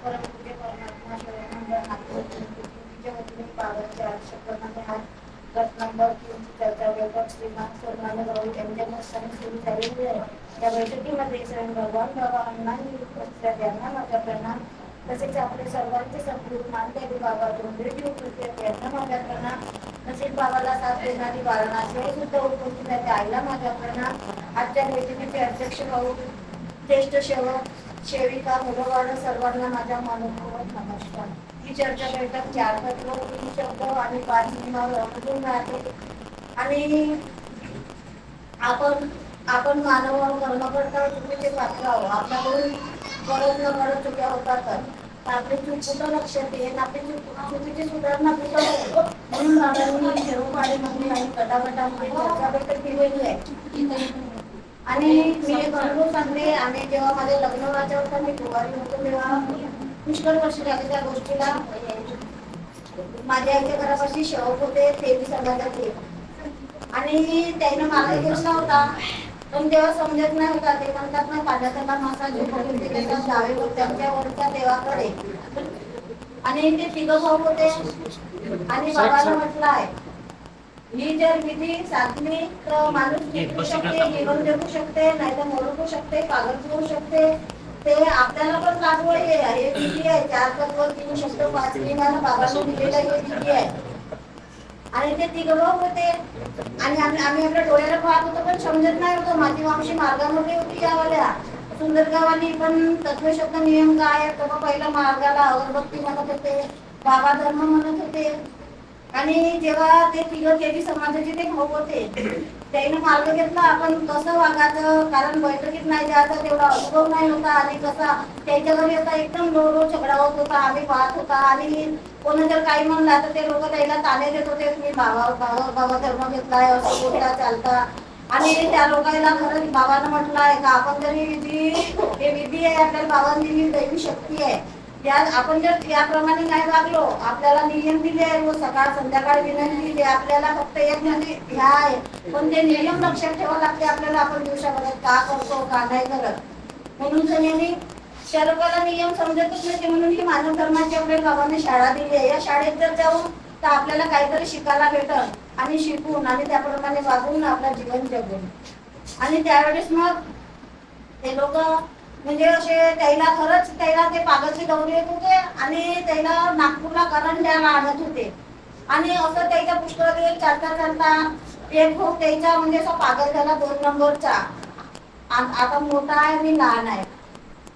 परमपूज्य बैठक श्रीमान सुरू बैठकीमध्ये शरण भगवान बाबांना उपस्थित यांना माझा प्रणाम तसेच आपले सर्वांचे सद्गुरू मानदेवी विभागातून रेडिओ उपस्थित यांना माझा प्रणाम तसेच बाबाला साथ देणारी वारणाचे सुद्धा उपस्थित आहे आईला माझा आजच्या बैठकीचे अध्यक्ष भाऊ ज्येष्ठ सेवक सेविका मुलंवाड सर्वांना माझ्या मनपूर्वक नमस्कार. ही चर्चा बैठक चार तत्व तीन शब्द आणि पाच नियमावर अवलंबून राहते आणि आपण आपण मानव कर्मकर्ता चुकीचे पात्र आहोत. आपल्याकडून गरज न गरज चुक्या होतात आपली चूक लक्षात येईल सुधारणा कुठं म्हणून आणि चर्चा बैठक आहे. आणि मी एक अनुभव सांगते आणि जेव्हा माझे लग्न व्हायचं होतं मी कुवारी होतो तेव्हा पुष्कळ वर्ष झाले त्या गोष्टीला. माझ्या आईच्या घरापाशी शौक होते तेवी समाजाचे आणि त्यानं मागे घेतला होता. पण तेव्हा समजत नाही होता ते म्हणतात ना पाण्याचा मासा पडून त्याच्या डावे त्यांच्या वरच्या देवाकडे. आणि ते तिघं भाऊ होते. आणि बाबाला म्हटलं आहे ही जर विधी साधली तर माणूस टिकू शकते जीवन जगू शकते नाही तर मरू शकते पागल होऊ शकते. ते आपल्याला पण लागू आहे हे विधी आहे चार तत्व तीन शब्द पाच नियमानं बाबांनी दिलेलं हे विधी आहे. आणि ते तिघ होते. आणि आम्ही आम्ही आपल्या डोळ्याला पाहत होतो पण समजत नाही होतो. माझी मावशी मार्गामध्ये होती यावाल्या सुंदरगावाली पण तत्वशब्द नियम काय आहे तेव्हा पहिला मार्गाला अगरबत्ती म्हणत होते. बाबा धर्म म्हणत होते. आणि जेव्हा ते तिघं केली समाजाचे ते भाऊ होते त्याने मार्ग घेतला. आपण कसं वागायचं? कारण बैठकीत नाही जायचं तेवढा अनुभव नाही होता. आणि कसा त्याच्या घरी आता एकदम रोड रो झगडा होत होता. आम्ही पाहत होता. आणि कोणी जर काही म्हणला तर ते लोक त्याला ताले देत होते. मी बाबा बाबा बाबा धर्म घेतलाय असं बोलता चालता. आणि त्या लोकांना खरंच बाबानं म्हटलंय का? आपण जरी जी हे विधी आहे आपल्याला बाबांनी दैवी शक्ती आहे. या आपण जर याप्रमाणे नाही वागलो आपल्याला नियम दिले आहे रोज सकाळ संध्याकाळ विनंती दिली आपल्याला फक्त एक म्हणजे ह्या आहे. पण ते नियम लक्षात ठेवावं लागते आपल्याला आपण दिवसामध्ये का करतो का नाही करत. म्हणून सगळ्यांनी त्या नियम समजतच नाही म्हणून ही मानव धर्माची आपल्या गावाने शाळा दिली आहे. या शाळेत जर जाऊन तर आपल्याला काहीतरी शिकायला भेटल आणि शिकून आणि त्याप्रमाणे वागून आपलं जीवन जगून आणि त्यावेळेस मग ते लोक म्हणजे असे त्याला खरंच त्याला ते पागलची दौरी येत होते आणि त्याला नागपूरला करंट द्यायला आणत होते. आणि असं त्याच्या पुष्कळ चालता चालता एक भाऊ हो त्याचा म्हणजे असा पागल झाला दोन नंबरचा. आता मोठा आहे आणि लहान आहे.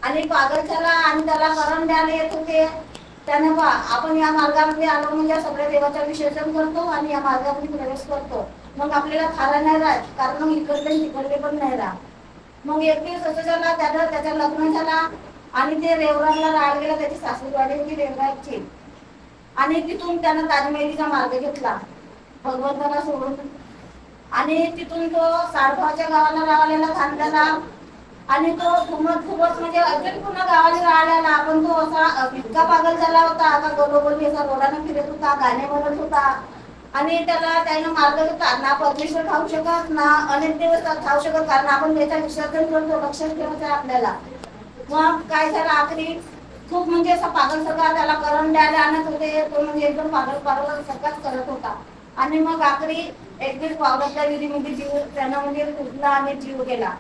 आणि पागल झाला आणि त्याला करंट द्यायला येत होते. त्याने बा आपण या मार्गामध्ये आलो म्हणजे सगळ्या देवाचं विसर्जन करतो आणि या मार्गामध्ये प्रवेश करतो. मग आपल्याला थारा नाही राहत कारण मग इकडले तिकडले पण नाही राहत. मग एक दिवस असं झाला त्याला त्याचं लग्न झाला आणि ते रेवरांना राहायला गेला त्याची सासूरवाडी होती रेवराची आणि तिथून त्यानं ताजमहलीचा मार्ग घेतला भगवंताला सोडून. आणि तिथून तो सारभावच्या गावाला राहिलेला खांद्याला आणि तो घुमत खूपच म्हणजे अजून पुन्हा गावाला राहिलेला आपण तो असा इतका पागल झाला होता आता गलोगली असा रोडाने फिरत होता गाणे म्हणत होता. आणि त्याला त्यानं मार्ग ना परमेश्वर खाऊ शकत ना अनेक दिवस खाऊ शकत कारण आपण त्याचा विसर्जन करतो लक्षात ठेवायचं आपल्याला. मग काय झालं आखरी? खूप म्हणजे असा पागल सगळा त्याला करण द्यायला आणत होते तो म्हणजे एकदम पागल पागल सगळाच करत होता. आणि मग आखरी एक दिवस पावलाच्या विधीमध्ये म्हणजे जीव त्यानं म्हणजे तुटला आणि जीव गेला.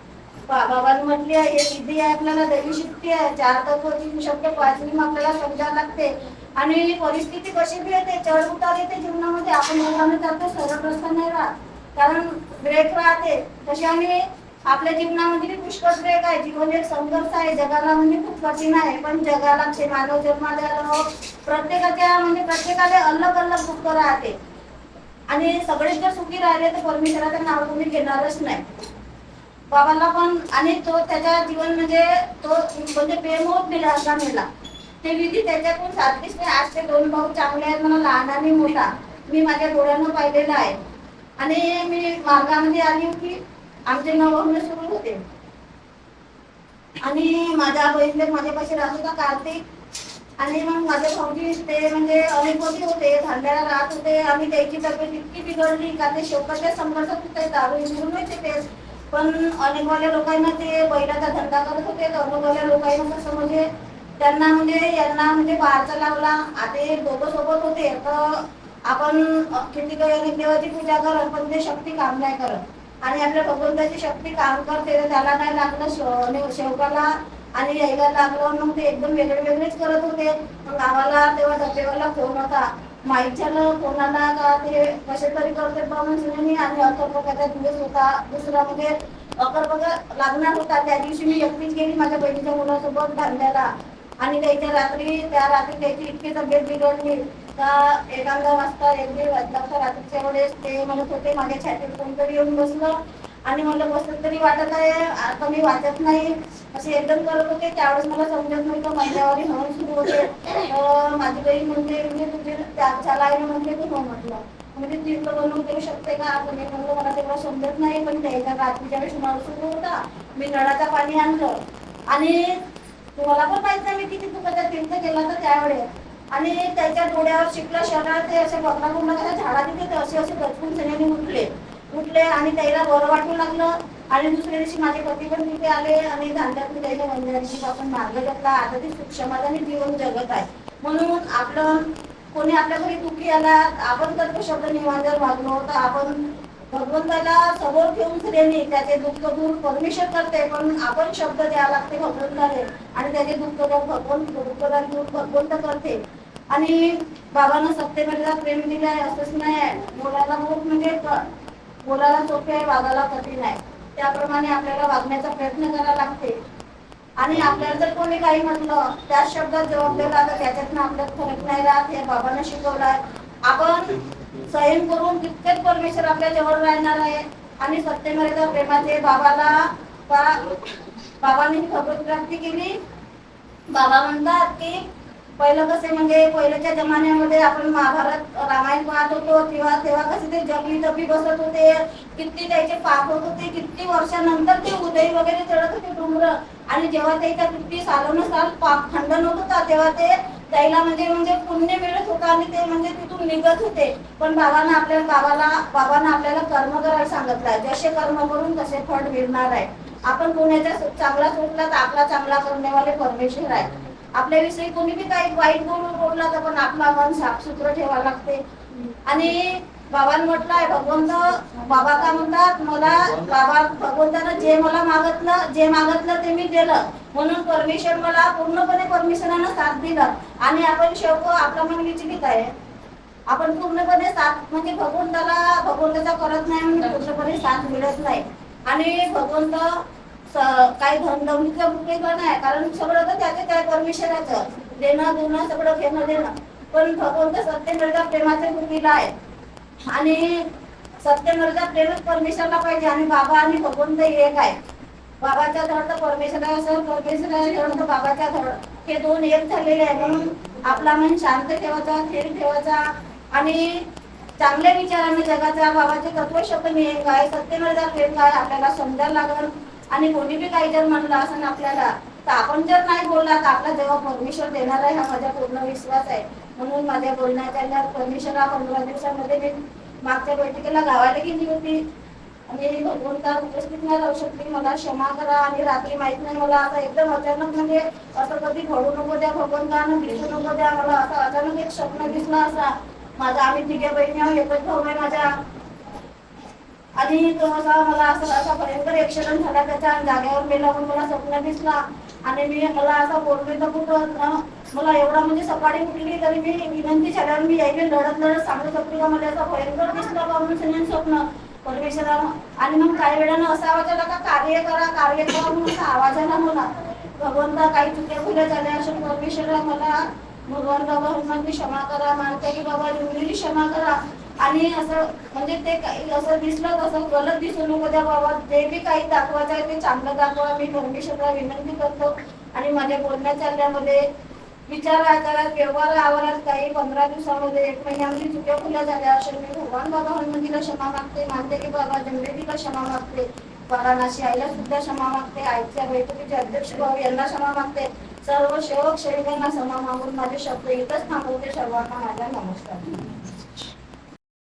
बा- बाबांनी म्हटली हे विधी आहे आपल्याला दैवी शक्ती आहे चार तत्व तीन शब्द मग आपल्याला समजावं लागते. आणि परिस्थिती कशी बी येते चढ उतार येते जीवनामध्ये. आपण मुलांना जातो सरळ रस्ता नाही राहत. कारण ब्रेक राहते. तसे आम्ही आपल्या जीवनामध्ये बी पुष्कळ ब्रेक आहे. जीवन एक संघर्ष आहे. जगाला म्हणजे खूप कठीण आहे. पण जगाला ते मानव जन्माला प्रत्येकाच्या म्हणजे प्रत्येकाला अलग अलग दुःख राहते. आणि सगळेच जर सुखी राहिले तर परमेश्वराचं नाव तुम्ही घेणारच नाही. बाबाला पण आणि तो त्याच्या जीवन म्हणजे तो म्हणजे बेमोत दिला असा मेला ते विधी त्याच्यातून सातवीस नाही आज ते दोन भाऊ चांगले आहेत मला लहान आणि मोठा. मी माझ्या डोळ्यानं पाहिलेला आहे. आणि मी मार्गामध्ये आली होती. आमचे नवमे सुरू होते. आणि माझ्या बहिणीने माझ्यापाशी राहत होता कार्तिक आणि मग माझे भाऊजी ते म्हणजे अनुभवी होते धांड्याला राहत होते. आणि त्याची तब्येत इतकी बिघडली का ते शेवटाच्या संघर्षात होते दारू इंजून माहिती ते. पण अनेकवाल्या लोकांना ते बैलाचा धंदा करत होते. तर अनेकवाल्या लोकांना कसं म्हणजे त्यांना म्हणजे यांना म्हणजे बाहेरचा लागला आता दोघं सोबत होते तर आपण किती काही देवाची पूजा करत पण ते शक्ती काम नाही करत. आणि आपल्या भगवंताची शक्ती काम करते तर त्याला नाही लागलं शेवकाला आणि यायला लागलं. मग ते एकदम वेगळे वेगळेच करत होते. मग आम्हाला तेव्हा डबेवाला फोन होता. माहीत झालं कोणाला का ते कसे तरी करते पण सुनेनी आणि अकर्पकाचा दिवस होता. दुसरा म्हणजे अकर्पक लागणार होता. त्या दिवशी मी एकटीच गेली माझ्या बहिणीच्या मुलासोबत धांड्याला आणि त्याच्या रात्री त्या रात्री त्याची इतकी तब्येत बिघडली. का एखादा वाजता एक दीड वाजता रात्रीच्या वेळेस ते म्हणत होते माझ्या छातीत कोणतरी येऊन बसलं. आणि मला बसलं तरी वाटत आहे आता मी वाचत नाही. असे एकदम करत होते त्यावेळेस मला समजत नव्हतं माझ्यावर म्हणून सुरू होते. माझी बहीण म्हणते म्हणजे तुझे त्याला आहे म्हणते तू हो म्हटलं. म्हणजे तीर्थ बनवून देऊ शकते का? आपण मी म्हणलं मला तेव्हा समजत नाही पण त्याच्या रात्रीच्या वेळेस मला सुरू होता. मी नळाचं पाणी आणलं आणि तुम्हाला पण माहीत नाही मी किती दुखाचा तीर्थ केला तर त्यावेळेस आणि त्याच्या डोळ्यावर शिकला शहरात ते असे बकरा गुंडा झाडा तिथे ते असे असे गचकून सण्याने उठले. उठले आणि त्याला बरं वाटू लागलं. आणि दुसऱ्या दिवशी माझे पती पण तिथे आले आणि धांड्यातून त्याच्या मंदिराची पासून मार्ग घेतला. आता ती सुख समाधानी जीवन जगत आहे. म्हणून आपलं कोणी आपल्या घरी दुःखी आला आपण तर शब्द निवांजर वागलो तर आपण भगवंताला समोर ठेवून स्त्रियांनी त्याचे दुःख दूर परमेश्वर करते पण आपण शब्द द्यावा लागते भगवंताने. आणि त्याचे दुःख दूर भगवंत दुःखदान दूर भगवंत करते. आणि बाबांना सत्तेमध्ये प्रेम दिले आहे असंच नाही आहे. बोलायला खूप म्हणजे बोलायला सोपे आहे वागायला कठीण आहे. त्याप्रमाणे आपल्याला वागण्याचा प्रयत्न करावा लागते. आणि आपल्याला जर कोणी काही म्हटलं त्याच शब्दात जबाबदार दिला तर त्याच्यातनं आपल्यात फरक नाही राहत हे बाबांना शिकवलाय. आपण संयम करून तितकेच परमेश्वर आपल्या जवळ राहणार आहे. आणि सत्यमर्यादा प्रेमाचे बाबाला बाबांनी खबर प्राप्ती केली. बाबा म्हणतात की पहिलं कसे म्हणजे पहिल्याच्या जमान्यामध्ये आपण महाभारत रामायण पाहत होतो. तेव्हा तेव्हा कसे ते जगली तपी बसत होते. किती त्याचे पाप होत होते. किती वर्षानंतर ते उदय वगैरे चढत होते डोंगर. आणि जेव्हा त्याच्या किती सालोन साल पाप खंडन होत होता तेव्हा ते त्याला म्हणजे म्हणजे पुण्य मिळत होतं आणि ते म्हणजे तिथून निघत होते. पण बाबांना आपल्या बाबाला बाबांना आपल्याला कर्म करायला सांगितलंय जसे कर्म करून तसे फळ मिळणार आहे. आपण पुण्याचा चांगला सोडला तर आपला चांगला करण्यावाले परमेश्वर आहे. आपल्याविषयी कोणी बी काही वाईट बोलून बोलला तर पण आपला मन साफसुथरं ठेवावं लागते. आणि बाबांनी म्हटलंय भगवंत बाबा का म्हणतात मला बाबा भगवंतानं जे मला मागतलं जे मागतलं ते मी दिलं. म्हणून परमेश्वर मला पूर्णपणे परमेश्वरानं साथ दिलं. आणि आपण शेवक आपला मन गीत आहे. आपण पूर्णपणे साथ म्हणजे भगवंताला भगवंताचा करत नाही म्हणजे पूर्णपणे साथ मिळत नाही. आणि भगवंत काही धनदौलीचं भुकेलं नाही कारण सगळं तर त्याचं काय परमेश्वराचं. देणं देणं सगळं घेणं देणं. पण भगवंत सत्य सत्यमेधा प्रेमाचे भुकीला आहे. आणि सत्यमेधा प्रेमच परमेश्वरला पाहिजे. आणि बाबा आणि भगवंत एक आहे बाबाच्या धड तर परमेश्वर परमेश्वर परमेश्वरा धड तर बाबाच्या धड. हे दोन एक झालेले आहे म्हणून आपला मन शांत ठेवायचा थेर ठेवायचा. आणि चांगल्या विचाराने जगाचा बाबाचे तत्व शब्द मी एक आहे सत्यमेधा प्रेम काय? आपल्याला समजायला लागल. आणि कोणी बी काही जर म्हणलं असं आपल्याला तर आपण जर नाही बोलला तर आपला जेव्हा परमेश्वर देणार आहे हा माझा पूर्ण विश्वास आहे. म्हणून माझ्या बोलण्याच्या या परमेश्वर हा पंधरा दिवसामध्ये मी मागच्या बैठकीला गावाला गेली होती. आणि भगवंता उपस्थित नाही राहू शकली. मला क्षमा करा आणि रात्री माहीत नाही. मला आता एकदम अचानक म्हणजे असं कधी घडू नको द्या भगवंतानं भेटू नको द्या. मला असं अचानक एक स्वप्न दिसला असा. माझा आम्ही तिघे बहिणी आहोत. एकच भाऊ आहे माझ्या आणि तो असा मला असं असा भयंकर ऍक्सिडेंट झाला त्याच्या जागेवर मेला म्हणून मला स्वप्न दिसला. आणि मी मला असा बोलले तर कुठं मला एवढा म्हणजे सकाळी उठली तरी मी विनंती झाल्यावर मी यायला लढत लढत सांगू शकते का मला असा भयंकर दिसला बा म्हणून स्वप्न. परमेश्वरा आणि मग काही वेळानं असा आवाज आला का कार्य करा कार्य करा म्हणून असा आवाज आला मला. भगवंता काही चुक्या खुल्या झाल्या अशा परमेश्वरा मला. भगवान बाबा हनुमानची क्षमा करा मानते की बाबा लिंगलीची क्षमा करा. आणि असं म्हणजे ते काही असं दिसलं तसं गलत दिसू नको द्या बाबा जे बी काही दाखवायचं आहे ते चांगलं दाखवा. मी परमेश्वरला विनंती करतो. आणि माझ्या बोलण्या चालण्यामध्ये विचार आचारात व्यवहार आवारात काही पंधरा दिवसामध्ये एक महिन्यामध्ये चुक्या खुल्या झाल्या असेल. मी भगवान बाबा हनुमंतीला क्षमा मागते मानते की बाबा जमलेलीला क्षमा मागते. वाराणसी आईला सुद्धा क्षमा मागते. आईच्या बैठकीचे अध्यक्ष भाऊ यांना क्षमा मागते. सर्व सेवक सेविकांना क्षमा मागून माझे शब्द इथंच थांबवते. सर्वांना माझा नमस्कार.